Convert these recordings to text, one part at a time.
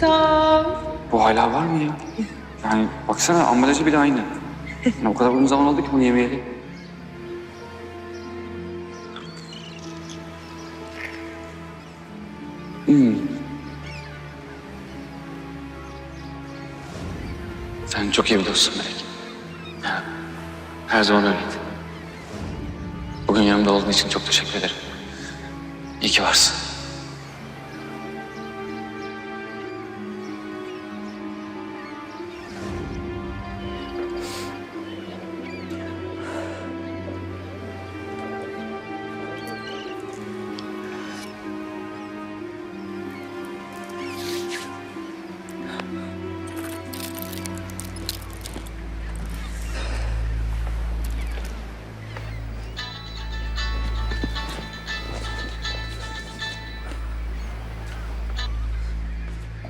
Tatam. Bu hala var mı ya? Yani baksana ambalajı bile aynı. Yani o kadar uzun zaman oldu ki bunu yemeyeli. Hmm. Sen çok iyi bir dostsun Melek. Her zaman öyleydi. Bugün yanımda olduğun için çok teşekkür ederim. İyi ki varsın.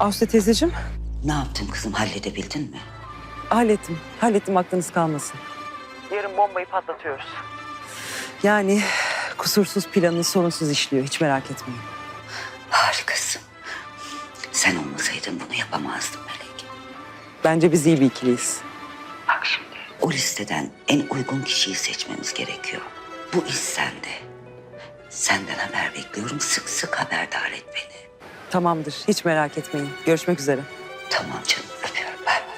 Aslı teyzeciğim. Ne yaptın kızım halledebildin mi? Hallettim. Hallettim aklınız kalmasın. Yarın bombayı patlatıyoruz. Yani kusursuz planı sorunsuz işliyor. Hiç merak etmeyin. Harikasın. Sen olmasaydın bunu yapamazdım Melek. Bence biz iyi bir ikiliyiz. Bak şimdi o listeden en uygun kişiyi seçmemiz gerekiyor. Bu iş sende. Senden haber bekliyorum. Sık sık haberdar et beni. Tamamdır. Hiç merak etmeyin. Görüşmek üzere. Tamam canım öpüyorum. Bay bay.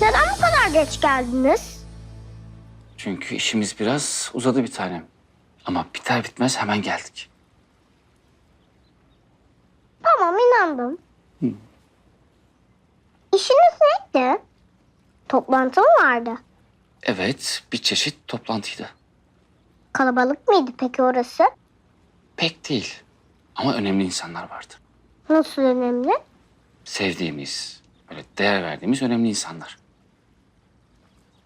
Neden bu kadar geç geldiniz? Çünkü işimiz biraz uzadı bir tanem. Ama biter bitmez hemen geldik. Tamam inandım. İşiniz neydi? Toplantı mı vardı? Evet, bir çeşit toplantıydı. Kalabalık mıydı peki orası? Pek değil ama önemli insanlar vardı. Nasıl önemli? Sevdiğimiz, böyle değer verdiğimiz önemli insanlar.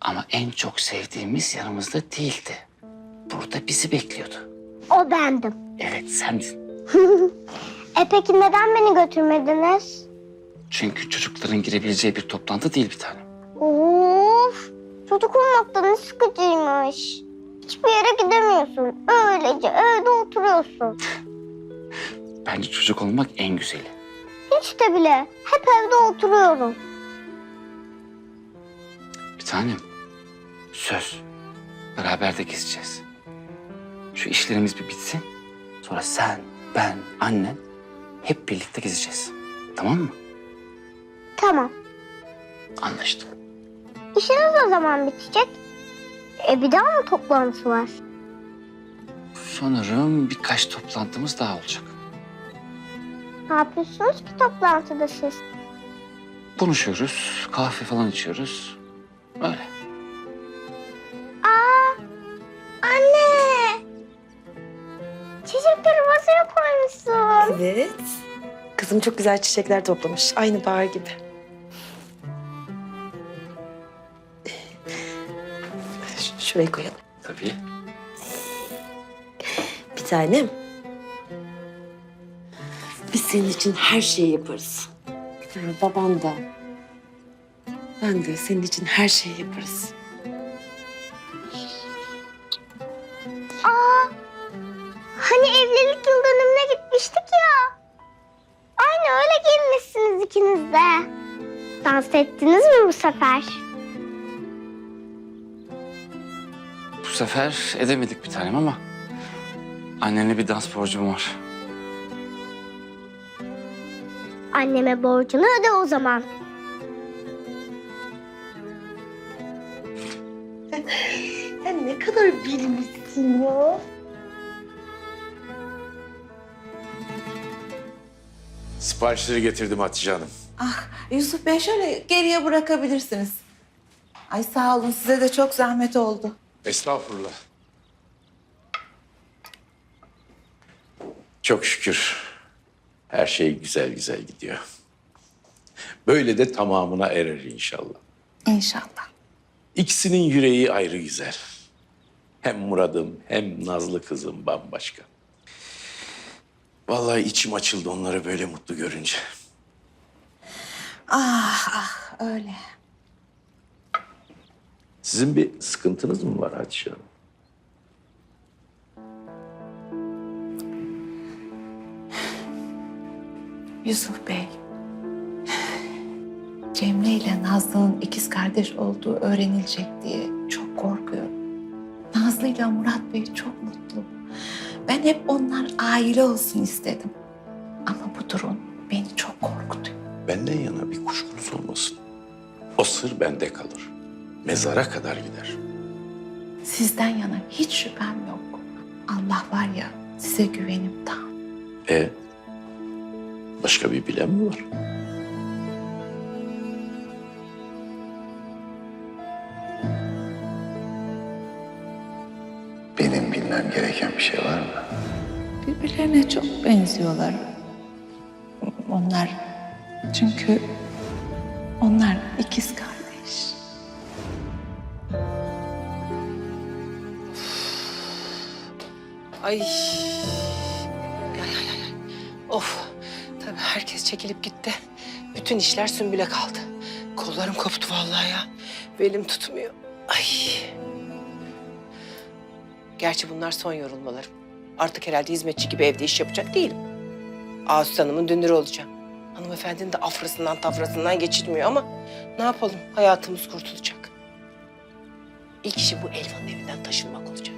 Ama en çok sevdiğimiz yanımızda değildi. Burada bizi bekliyordu. O bendim. Evet, sendin. E peki neden beni götürmediniz? Çünkü çocukların girebileceği bir toplantı değil bir tanem. Of! Çocuk olmakta ne sıkıcıymış. Hiçbir yere gidemiyorsun. Öylece evde oturuyorsun. Bence çocuk olmak en güzeli. Hiç de bile. Hep evde oturuyorum. Bir tanem. Söz. Beraber de gezeceğiz. Şu işlerimiz bir bitsin. Sonra sen, ben, annen hep birlikte gezeceğiz. Tamam mı? Tamam. Anlaştık. İşiniz ne zaman bitecek? E bir daha mı toplantı var? Sanırım birkaç toplantımız daha olacak. Ne yapıyorsunuz ki toplantıda siz? Konuşuyoruz, kahve falan içiyoruz. Öyle. Aa! Anne! Çiçekleri masaya koymuşsun. Evet. Kızım çok güzel çiçekler toplamış. Aynı bahar gibi. Şuraya koyalım. Tabii. Bir tanem. Biz senin için her şeyi yaparız. Yani baban da. Ben de senin için her şeyi yaparız. Aa! Hani evlilik yıl dönümüne gitmiştik ya. Aynı öyle giyinmişsiniz ikiniz de. Dans ettiniz mi bu sefer? Sefer edemedik bir tanem ama... Annenle bir dans borcum var. Anneme borcunu öde o zaman. Sen ne kadar bilmişsin ya. Siparişleri getirdim Hatice Hanım. Ah Yusuf Bey şöyle geriye bırakabilirsiniz. Ay sağ olun size de çok zahmet oldu. Estağfurullah. Çok şükür her şey güzel güzel gidiyor. Böyle de tamamına erer inşallah. İnşallah. İkisinin yüreği ayrı güzel. Hem Murad'ım hem Nazlı kızım bambaşka. Vallahi içim açıldı onları böyle mutlu görünce. Ah ah öyle. Sizin bir sıkıntınız mı var Hatice Hanım? Yusuf Bey. Cemre ile Nazlı'nın ikiz kardeş olduğu öğrenilecek diye çok korkuyorum. Nazlı ile Murat Bey çok mutlu. Ben hep onlar aile olsun istedim. Ama bu durum beni çok korkutuyor. Benden yana bir kuşkunuz olmasın. O sır bende kalır. Mezara kadar gider. Sizden yana hiç şüphem yok. Allah var ya size güvenim tam. E başka bir bilen mi var? Benim bilmem gereken bir şey var mı? Birbirlerine çok benziyorlar. Onlar çünkü onlar ikiz kardeş. Ay. Ay ay ay. Of. Tabii herkes çekilip gitti. Bütün işler Sümbül'e kaldı. Kollarım koptu vallahi ya. Belim tutmuyor. Ay. Gerçi bunlar son yorulmalarım. Artık herhalde hizmetçi gibi evde iş yapacak değilim. Asut Hanım'ın dünürü olacağım. Hanımefendinin de afrasından tafrasından geçirmiyor ama ne yapalım hayatımız kurtulacak. İlk işi bu Elvan'ın evinden taşınmak olacak.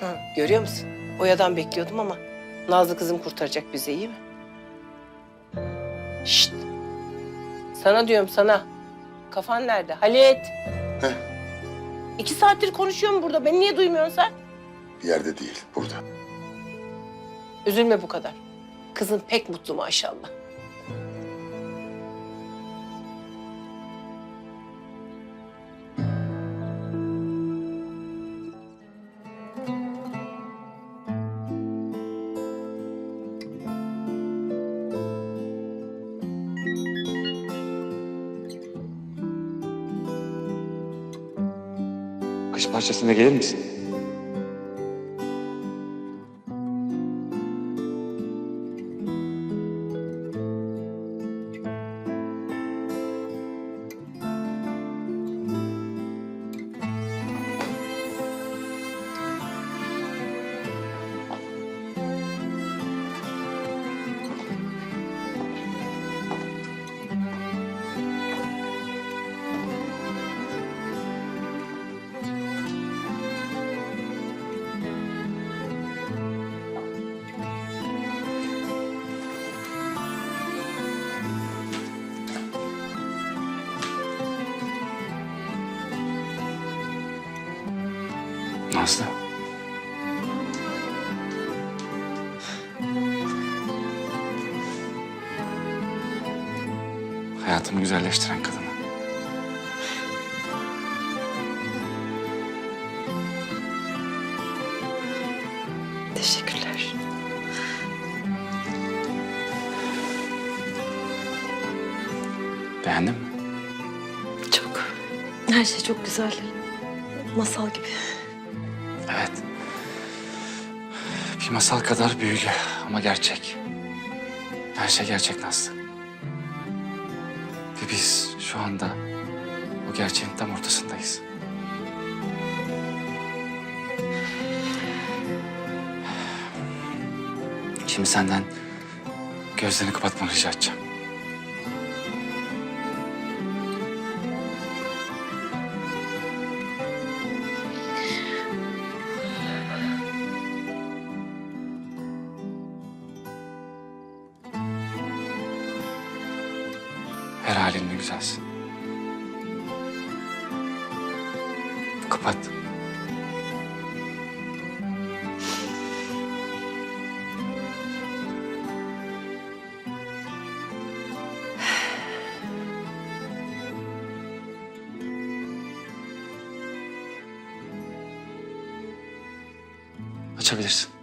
Ha, görüyor musun? Oya'dan bekliyordum ama Nazlı kızım kurtaracak bizi iyi mi? Şşt. Sana diyorum sana. Kafan nerede? Halit. İki saattir konuşuyorum burada. Beni niye duymuyorsun sen? Bir yerde değil, burada. Üzülme bu kadar. Kızın pek mutlu maşallah. Masz ist in der Gegend? Nazlı. Hayatımı güzelleştiren kadını. Teşekkürler. Beğendin mi? Çok. Her şey çok güzel. Masal gibi. Bir masal kadar büyülü ama gerçek. Her şey gerçek Nazlı. Ve biz şu anda o gerçeğin tam ortasındayız. Şimdi senden gözlerini kapatmanı rica edeceğim. Her halinle güzelsin. Kapat. Açabilirsin.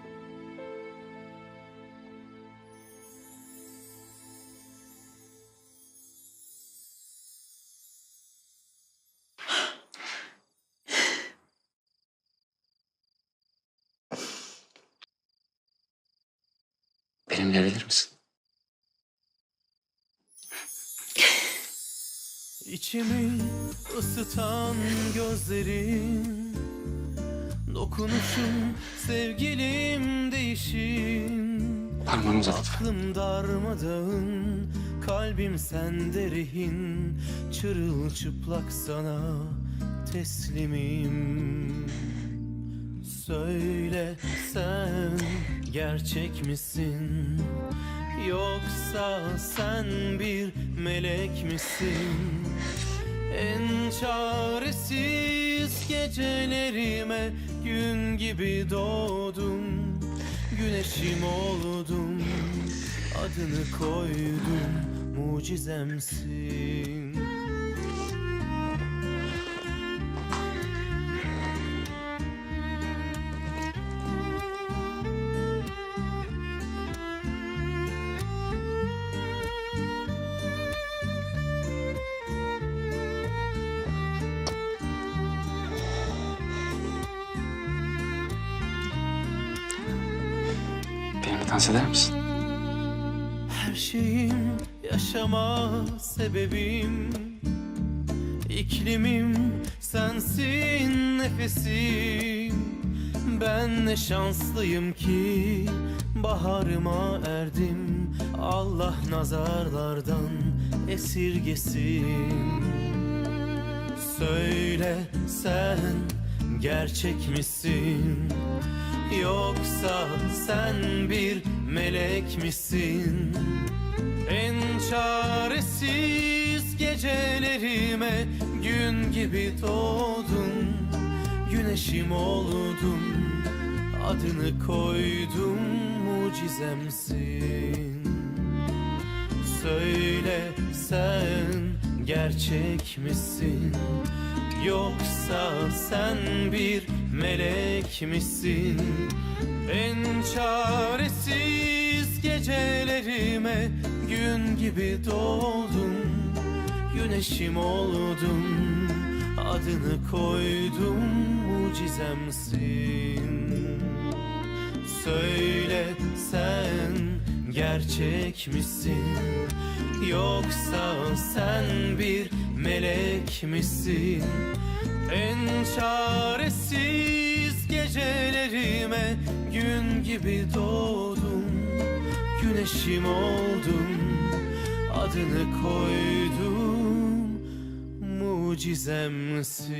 İçimi ısıtan gözlerin Dokunuşun sevgilim değişim Parmağını uzat. Aklım darmadağın Kalbim sende rehin Çırılçıplak sana teslimim Söyle sen gerçek misin? Yoksa sen bir melek misin? En çaresiz gecelerime gün gibi doğdum Güneşim oldum Adını koydum mucizemsin dans eder misin? Her şeyim yaşama sebebim İklimim sensin nefesim Ben ne şanslıyım ki baharıma erdim Allah nazarlardan esirgesin Söyle sen gerçek misin? Yoksa sen bir melek misin? En çaresiz gecelerime gün gibi doğdun Güneşim oldum adını koydum mucizemsin Söyle sen gerçek misin? Yoksa sen bir melek misin? En çaresiz gecelerime gün gibi doğdum Güneşim oldum adını koydum mucizemsin Söyle sen gerçek misin? Yoksa sen bir melek misin? En çaresiz gecelerime gün gibi doğdum Güneşim oldum adını koydum mucizemsin